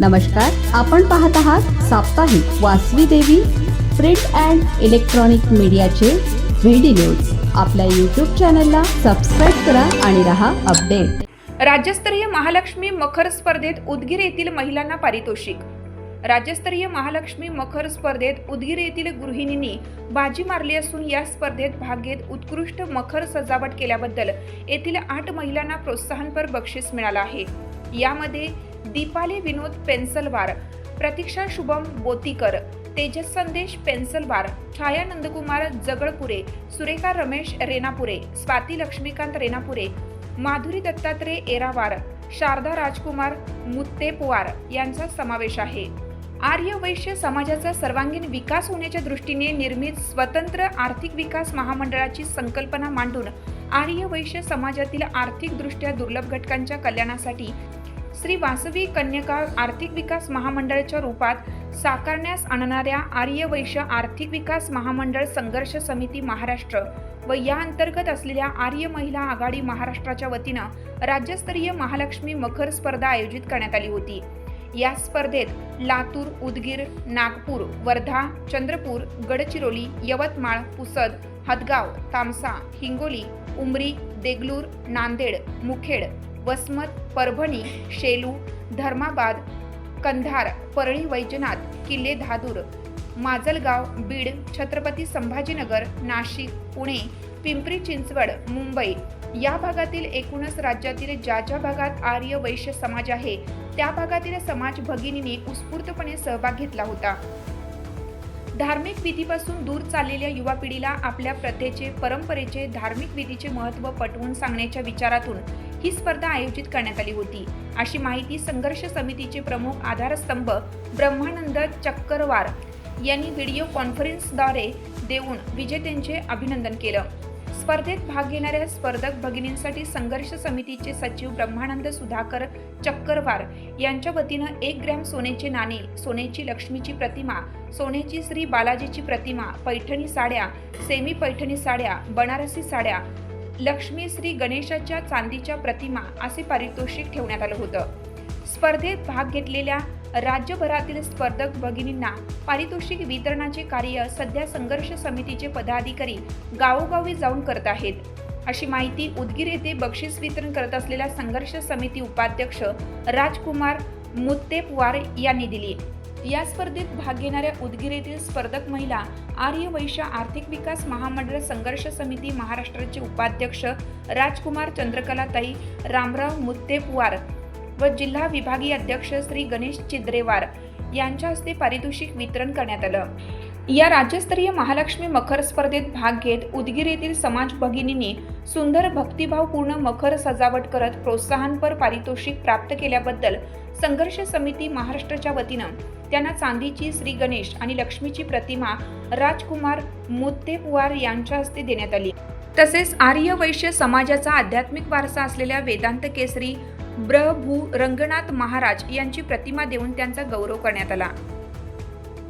नमस्कार आपण पाहत आहात साप्ताहिक Vasavi Devi print and electronic मीडियाचे व्हिडी न्यूज आपल्या यूट्यूब चॅनलला सबस्क्राईब करा आणि रहा अपडेट राज्यस्तरीय महालक्ष्मी मखर स्पर्धेत उदगीर येथील महिलांना पारितोषिक. राज्यस्तरीय महालक्ष्मी मखर स्पर्धेत उदगीर येथील गृहिणींनी बाजी मारली असून या स्पर्धेत भाग घेत उत्कृष्ट मखर सजावट केल्याबद्दल येथील आठ महिलांना प्रोत्साहनपर बक्षीस मिळालं आहे. यामध्ये दीपाली विनोद पेन्सलवार. प्रतीक्षा शुभम बोतीकर. तेजस संदेश पेन्सलवार. छाया नंदकुमार जगळपुरे. सुरेखा रमेश रेनापुरे स्वाती लक्ष्मीकांत रेनापुरे माधुरी दत्तात्रय एरावार शारदा राजकुमार मुत्तेपवार यांचा समावेश आहे. आर्य वैश्य समाजाचा सर्वांगीण विकास होण्याच्या दृष्टीने निर्मित स्वतंत्र आर्थिक विकास महामंडळाची संकल्पना मांडून आर्य वैश्य समाजातील आर्थिकदृष्ट्या दुर्लभ घटकांच्या कल्याणासाठी श्री वासवी कन्यका आर्थिक विकास महामंडळाच्या रूपात साकारण्यास आणणाऱ्या आर्य वैश्य आर्थिक विकास महामंडळ संघर्ष समिती महाराष्ट्र व या अंतर्गत असलेल्या आर्य महिला आघाडी महाराष्ट्राच्या वतीनं राज्यस्तरीय महालक्ष्मी मखर स्पर्धा आयोजित करण्यात आली होती. या स्पर्धेत लातूर उदगीर नागपूर वर्धा चंद्रपूर गडचिरोली यवतमाळ पुसद हदगाव तामसा हिंगोली उमरी देगलूर नांदेड मुखेड वसमत परभणी शेलू धर्माबाद कंधार परळी वैजनाथ किल्ले धादूर माजलगाव बीड छत्रपती संभाजीनगर नाशिक पुणे पिंपरी चिंचवड मुंबई या भागातील एकूणच राज्यातील ज्या ज्या भागात आर्य वैश्य समाज आहे त्या भागातील समाज भगिनीने उत्स्फूर्तपणे सहभाग घेतला होता. धार्मिक विधीपासून दूर चाललेल्या युवा पिढीला आपल्या प्रथेचे परंपरेचे धार्मिक विधीचे महत्त्व पटवून सांगण्याच्या विचारातून ही स्पर्धा आयोजित करण्यात आली होती. अशी माहिती संघर्ष समितीचे प्रमुख आधारस्तंभ ब्रह्मानंद चक्करवार यांनी व्हिडिओ कॉन्फरन्सद्वारे देऊन विजेत्यांचे अभिनंदन केलं. स्पर्धेत भाग घेणाऱ्या स्पर्धक भगिनींसाठी संघर्ष समितीचे सचिव ब्रह्मानंद सुधाकर चक्करवार यांच्या वतीनं एक ग्रॅम सोन्याचे नाणे सोन्याची लक्ष्मीची प्रतिमा सोन्याची श्री बालाजीची प्रतिमा पैठणी साड्या सेमी पैठणी साड्या बनारसी साड्या लक्ष्मी श्री गणेशाच्या चांदीच्या प्रतिमा असे पारितोषिक ठेवण्यात आलं होतं. स्पर्धेत भाग घेतलेल्या राज्यभरातील स्पर्धक भगिनींना पारितोषिक वितरणाचे कार्य सध्या संघर्ष समितीचे पदाधिकारी गावोगावी जाऊन करत आहेत. अशी माहिती उदगीर येथे बक्षीस वितरण करत असलेल्या संघर्ष समिती उपाध्यक्ष राजकुमार मुत्तेपवार यांनी दिली. या स्पर्धेत भाग घेणाऱ्या उदगीर येथील स्पर्धक महिला आर्य वैश्य आर्थिक विकास महामंडळ संघर्ष समिती महाराष्ट्राचे उपाध्यक्ष राजकुमार चंद्रकलाताई रामराव मुत्तेपवार व जिल्हा विभागीय अध्यक्ष श्री गणेश चिद्रेवार यांच्या हस्ते पारितोषिक वितरण करण्यात आलं. या राज्यस्तरीय महालक्ष्मी मखर स्पर्धेत भाग घेत उदगीर येथील समाज भगिनींनी सुंदर भक्तिभावपूर्ण मखर सजावट करत प्रोत्साहनपर पारितोषिक प्राप्त केल्याबद्दल संघर्ष समिती महाराष्ट्राच्या वतीनं त्यांना चांदीची श्री गणेश आणि लक्ष्मीची प्रतिमा राजकुमार मुत्तेपुवार यांच्या हस्ते देण्यात आली. तसेच आर्य वैश्य समाजाचा आध्यात्मिक वारसा असलेल्या वेदांत केसरी ब्रभू रंगनाथ महाराज यांची प्रतिमा देऊन त्यांचा गौरव करण्यात आला.